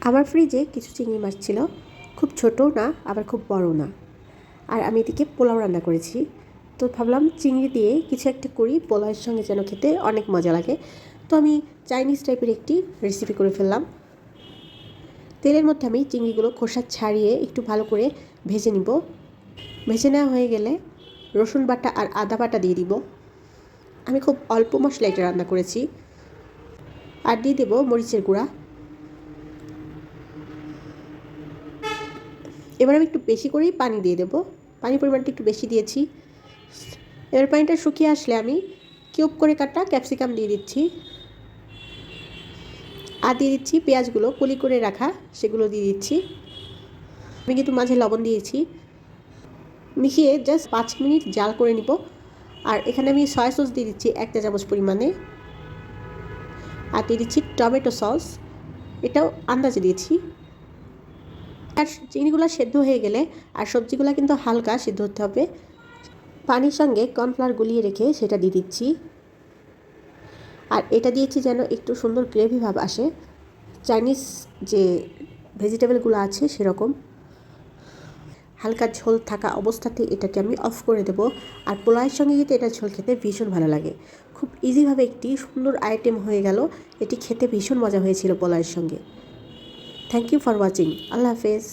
আমার ফ্রিজে কিছু চিংড়ি মাছ ছিল। খুব ছোটও না, আবার খুব বড় না। আর আমি এদিকে পোলাও রান্না করেছি। তো ভাবলাম চিংড়ি দিয়ে কিছু একটা করি, পোলাওয়ের সঙ্গে যেন খেতে অনেক মজা লাগে। তো আমি চাইনিজ টাইপের একটি রেসিপি করে ফেললাম। তেলের মধ্যে আমি চিংড়িগুলো খোসা ছাড়িয়ে একটু ভালো করে ভেজে নিব। ভেজে নেওয়া হয়ে গেলে রসুন বাটা আর আদা বাটা দিয়ে দিব। আমি খুব অল্প মশলা এটা রান্না করেছি। আর দিয়ে দেবো মরিচের গুঁড়া। এবার আমি একটু বেশি করেই পানি দিয়ে দেবো। পানির পরিমাণটা একটু বেশি দিয়েছি। এবার পানিটা শুকিয়ে আসলে আমি কিউব করে কাটা ক্যাপসিকাম দিয়ে দিচ্ছি। আর দিয়ে দিচ্ছি পেঁয়াজগুলো, কলি করে রাখা সেগুলো দিয়ে দিচ্ছি। আমি কিন্তু মাঝে লবণ দিয়েছি। মিশিয়ে জাস্ট পাঁচ মিনিট জাল করে নিব। আর এখানে আমি সয়া সস দিয়ে দিচ্ছি এক চা চামচ পরিমাণে। আর দিয়ে দিচ্ছি টমেটো সস। এটাও আন্দাজে দিয়েছি। আর চিনিগুলো সেদ্ধ হয়ে গেলে আর সবজিগুলো কিন্তু হালকা সেদ্ধ হতে হবে। পানির সঙ্গে কর্নফ্লাওয়ার গুলিয়ে রেখে সেটা দিয়ে দিচ্ছি। আর এটা দিয়েছি যেন একটু সুন্দর গ্রেভি ভাব আসে। চাইনিজ যে ভেজিটেবলগুলো আছে সেরকম। হালকা ঝোল থাকা অবস্থাতে এটাকে আমি অফ করে দেবো। আর পোলাওয়ের সঙ্গে কিন্তু এটা ঝোল খেতে ভীষণ ভালো লাগে। খুব ইজিভাবে একটি সুন্দর আইটেম হয়ে গেল। এটি খেতে ভীষণ মজা হয়েছিল পোলাওয়ের সঙ্গে। থ্যাংক ইউ ফর ওয়াচিং আল্লাহ হাফেজ